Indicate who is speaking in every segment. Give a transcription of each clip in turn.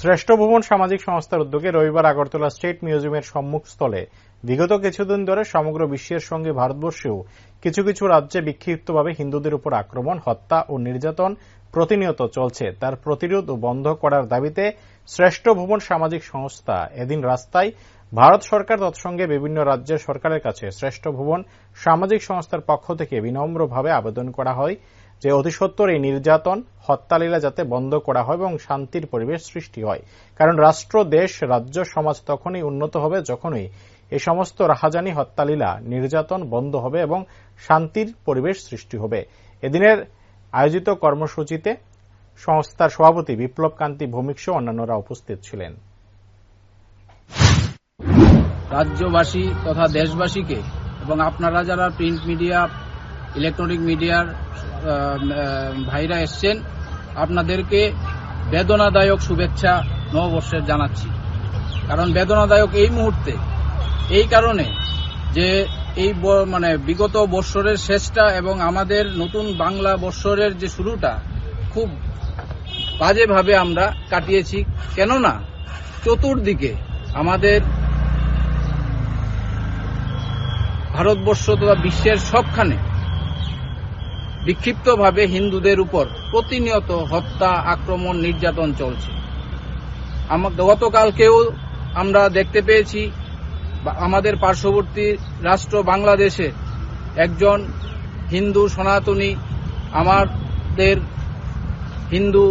Speaker 1: শ্রেষ্ঠ ভুবন সামাজিক সংস্থার উদ্যোগে রবিবার আগরতলা স্টেট মিউজিয়ামের সম্মুখস্থলে বিগত কিছুদিন ধরে সমগ্র বিশ্বের সঙ্গে ভারতবর্ষেও কিছু কিছু রাজ্যে বিক্ষিপ্তভাবে হিন্দুদের উপর আক্রমণ, হত্যা ও নির্যাতন প্রতিনিয়ত চলছে। তার প্রতিরোধ ও বন্ধ করার দাবিতে শ্রেষ্ঠ ভুবন সামাজিক সংস্থা এদিন রাস্তায় ভারত সরকার তৎসঙ্গে বিভিন্ন রাজ্যের সরকারের কাছে শ্রেষ্ঠ ভুবন সামাজিক সংস্থার পক্ষ থেকে বিনম্রভাবে আবেদন করা হয়। যে অতিসত্বর এই নির্যাতন হত্যালীলা যাতে বন্ধ করা হয় এবং শান্তির পরিবেশ সৃষ্টি হয়। কারণ রাষ্ট্র, দেশ, রাজ্য, সমাজ তখনই উন্নত হবে যখনই এ সমস্ত রাহাজানি হত্যালীলা নির্যাতন বন্ধ হবে এবং শান্তির পরিবেশ সৃষ্টি হবে। এদিনের আয়োজিত কর্মসূচিতে সংস্থার সভাপতি বিপ্লব কান্তি ভৌমিক সহ অন্যান্যরা উপস্থিত ছিলেন।
Speaker 2: রাজ্যবাসী তথা দেশবাসীকে এবং আপনারা যারা প্রিন্ট মিডিয়া ইলেকট্রনিক মিডিয়ার ভাইরা এসছেন। আপনাদেরকে বেদনাদায়ক শুভেচ্ছা নববর্ষের জানাচ্ছি। কারণ বেদনাদায়ক এই মুহূর্তে, এই কারণে যে এই মানে বিগত বৎসরের শেষটা এবং আমাদের নতুন বাংলা বৎসরের যে শুরুটা খুব বাজেভাবে আমরা কাটিয়েছি। কেননা, চতুর্দিকে আমাদের ভারতবর্ষ তথা বিশ্বের সবখানে বিক্ষিপ্তভাবে হিন্দুদের উপর প্রতিনিয়ত হত্যা, আক্রমণ, নির্যাতন চলছে। গতকালকেও আমরা দেখতে পেয়েছি আমাদের পার্শ্ববর্তী রাষ্ট্র বাংলাদেশে একজন হিন্দু সনাতনী, আমাদের হিন্দু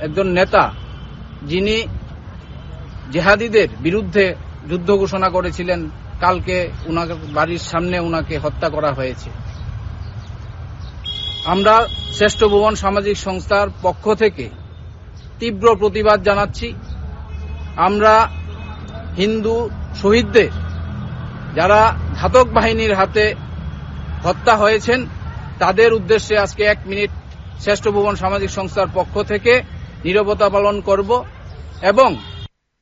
Speaker 2: একজন নেতা, যিনি জেহাদিদের বিরুদ্ধে যুদ্ধ ঘোষণা করেছিলেন। কালকে বাড়ির সামনে উনাকে হত্যা করা হয়েছে। আমরা শ্রেষ্ঠ ভুবন সামাজিক সংস্থার পক্ষ থেকে তীব্র প্রতিবাদ জানাচ্ছি। আমরা হিন্দু শহীদদের, যারা ঘাতক বাহিনীর হাতে হত্যা হয়েছেন, তাদের উদ্দেশ্যে আজকে এক মিনিট শ্রেষ্ঠ ভুবন সামাজিক সংস্থার পক্ষ থেকে নিরবতা পালন করব এবং